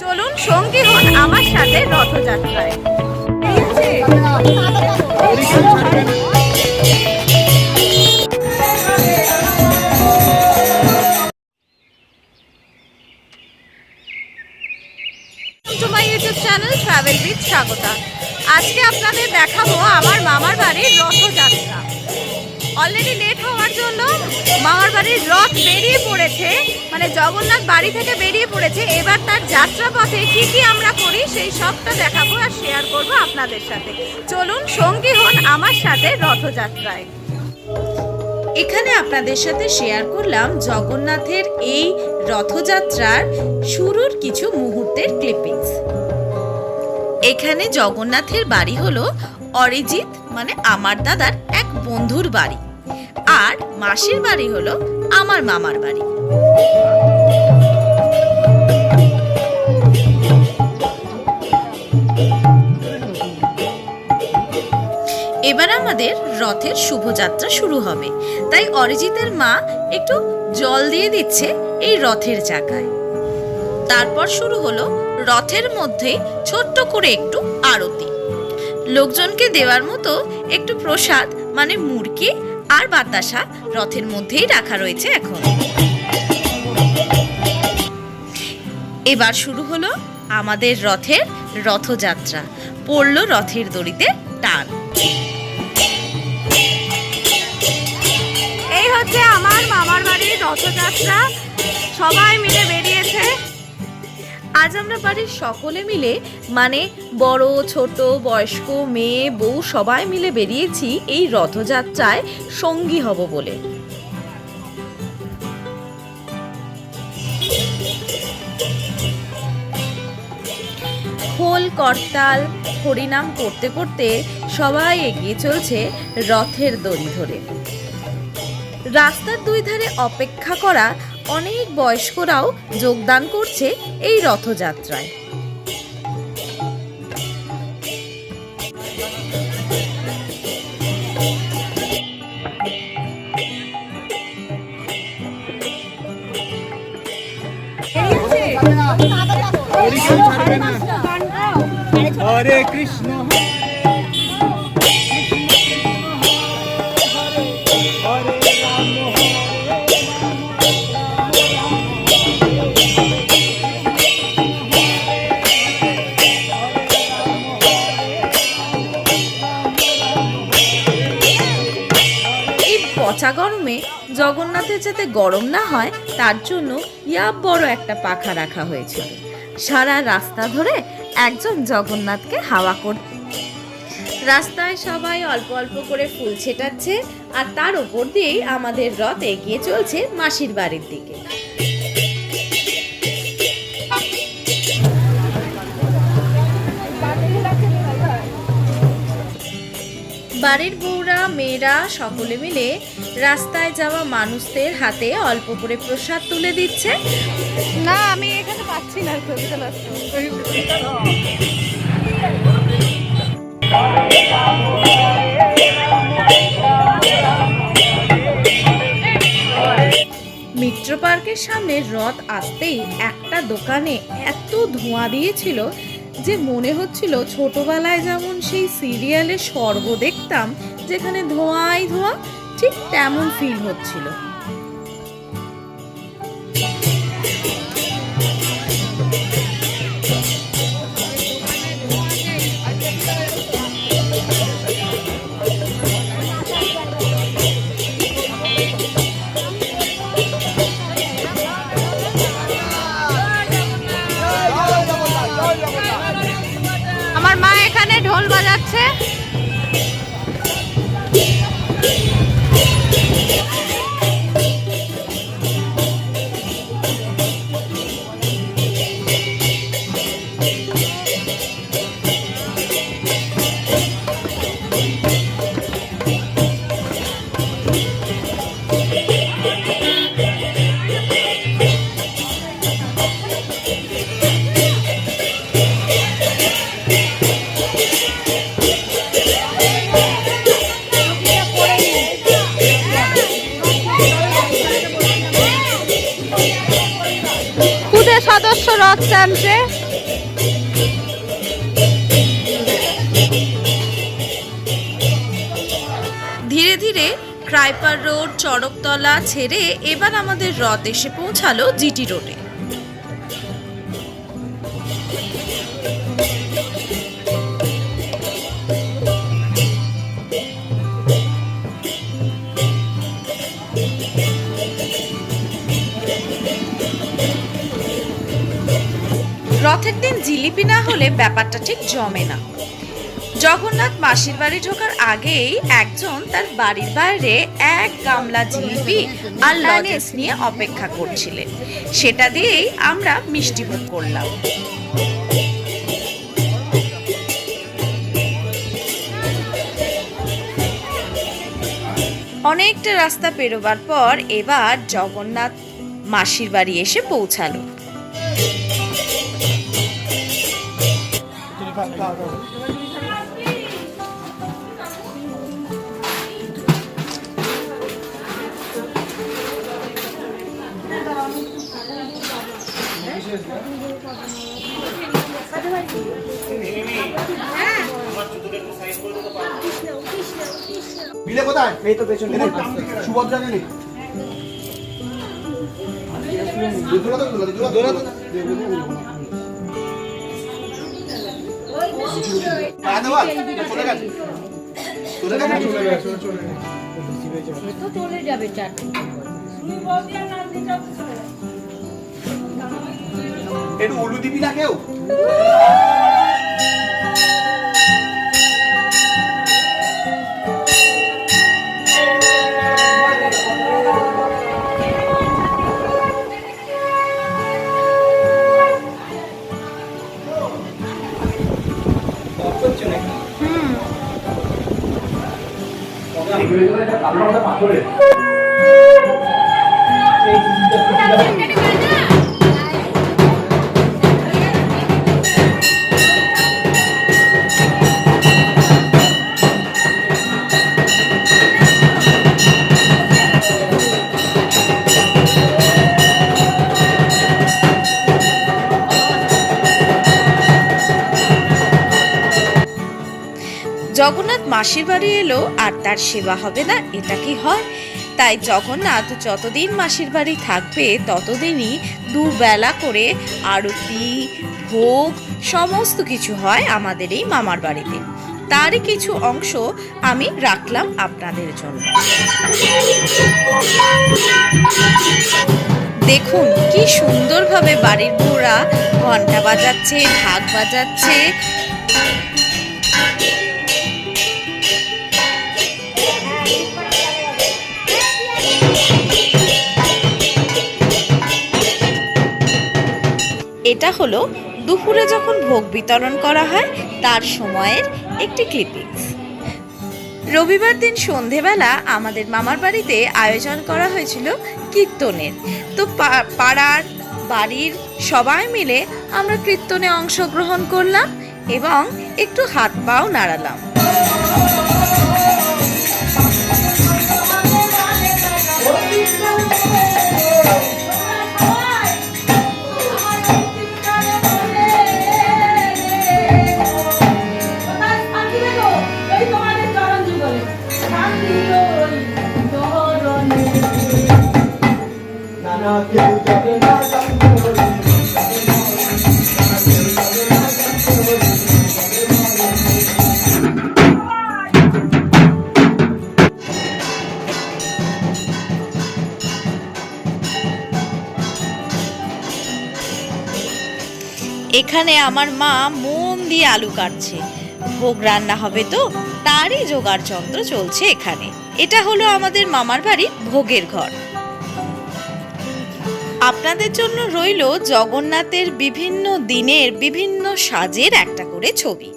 চলুন সঙ্গী হন আমার সাথে রথযাত্রায়। ইউটিউব চ্যানেল আজকে আপনাদের দেখাবো আমার মামার বাড়ির রথযাত্রা। অলরেডি লেট হওয়ার জন্য মামার বাড়ির রথ বেরিয়ে পড়েছে। মানে জগন্নাথ বাড়ি থেকে বেরিয়ে পড়েছে। এবার তার যাত্রা পথে কি কি আমরা করি সেই সবটা দেখাবো আর শেয়ার করব আপনাদের সাথে। চলুন সঙ্গী হন আমার সাথে রথযাত্রায়। এখানে আপনাদের সাথে শেয়ার করলাম জগন্নাথের এই রথযাত্রার শুরুর কিছু মুহূর্তের ক্লিপিংস এখানে জগন্নাথের বাড়ি হলো অরিজিৎ মানে আমার দাদার এক বন্ধুর বাড়ি। আর মাসির বাড়ি হলো আমার মামার বাড়ি। এবার আমাদের রথের শুভযাত্রা শুরু হবে। তাই অরিজিতের মা একটু জল দিয়ে দিচ্ছে এই রথের চাকায় তারপর শুরু হলো রথের মধ্যে ছোট্ট করে একটু আরতি। লোকজনকে দেওয়ার মতো একটু প্রসাদ মানে মুরগি আর বাতাসা রথের মধ্যেই রাখা রয়েছে এখন। এবার শুরু হলো আমাদের রথের রথযাত্রা। পড়ল রথের দড়িতে টান। এই হচ্ছে আমার মামার বাড়ির রথযাত্রা। সবাই মিলে বেরিয়েছে আজ আমরা বাড়ির সকলে মিলে মানে বড়, ছোট, বয়স্ক, মেয়ে, বউ সবাই মিলে বেরিয়েছি এই রথযাত্রায় সঙ্গী হব বলে। খোল, করতাল, হরিনাম করতে করতে সবাই এগিয়ে চলছে রথের দড়ি ধরে। রাস্তার দুই ধারে অপেক্ষা করা অনেক বয়স্করাও যোগদান করছে এই রথযাত্রায়। হরে কৃষ্ণ। গরমে জগন্নাথের যাতে গরম না হয়, তার জন্য ইয়া বড় একটা পাখা রাখা হয়েছিল সারা রাস্তা ধরে একজন জগন্নাথকে হাওয়া করতে। রাস্তায় সবাই অল্প অল্প করে ফুল ছেটাচ্ছে আর তার উপর দিয়েই আমাদের রথ এগিয়ে চলছে মাসির বাড়ির দিকে। বাড়ির বউরা মেয়েরা সকলে মিলে রাস্তায় যাওয়া মানুষদের হাতে অল্প করে প্রসাদ তুলে দিচ্ছে। না আমি এখানে পাচ্ছি না মিত্র পার্কের সামনে রথ আসতেই একটা দোকানে এত ধোঁয়া দিয়েছিল যে মনে হচ্ছিল ছোটবেলায় যেমন সেই সিরিয়ালে স্বর্গ দেখতাম যেখানে ধোঁয়াই ধোঁয়া ঠিক তেমন ফিল হচ্ছিল। আমার মা এখানে ঢোল বাজাচ্ছে। ধীরে ধীরে ক্রাইপার রোড চড়কতলা ছেড়ে এবার আমাদের রথ এসে পৌঁছালো জিটি রোডে রথের দিন জিলিপি না হলে ব্যাপারটা ঠিক জমে না। জগন্নাথ মাসির বাড়ি ঢোকার আগেই একজন তার বাড়ির বাইরে এক গামলা জিলিপি আর লজেন্স নিয়ে অপেক্ষা করছিলেন। সেটা দিয়েই আমরা মিষ্টি ভোগ করলাম। অনেকটা রাস্তা পেরোবার পর এবার জগন্নাথ মাসির বাড়ি এসে পৌঁছালো। বিলে কোথায়? এই তো পেছনে সুভদ্রা নেই দোলাতে দোলাতে দোলাতে ধন্যবাদ একটু উলু দিবি না কেউ? করে। জগন্নাথ মাসির বাড়ি এলো আর তার সেবা হবে না, এটা কি হয়? তাই জগন্নাথ যতদিন মাসির বাড়ি থাকবে, ততদিনই দুবেলা করে আরতি, ভোগ, সমস্ত কিছু হয় আমাদের এই মামার বাড়িতে। তারই কিছু অংশ আমি রাখলাম আপনাদের জন্য। দেখুন, কি সুন্দরভাবে বাড়ির বউরা ঘণ্টা বাজাচ্ছে, ঢাক বাজাচ্ছে। এটা হলো দুপুরে যখন ভোগ বিতরণ করা হয়, তার সময়ের একটি ক্লিপিংস রবিবার দিন সন্ধেবেলা আমাদের মামার বাড়িতে আয়োজন করা হয়েছিল কীর্তনের। তো পাড়ার, বাড়ির সবাই মিলে আমরা কীর্তনে অংশগ্রহণ করলাম এবং একটু হাত পাও নাড়ালাম। এখানে আমার মা মন দিয়ে আলু কাটছে। ভোগ রান্না হবে তো, তারই জোগাড় যন্ত্র চলছে এখানে। এটা হলো আমাদের মামার বাড়ি ভোগের ঘর। আপনাদের জন্য রইল জগন্নাথের বিভিন্ন দিনের বিভিন্ন সাজের একটা করে ছবি।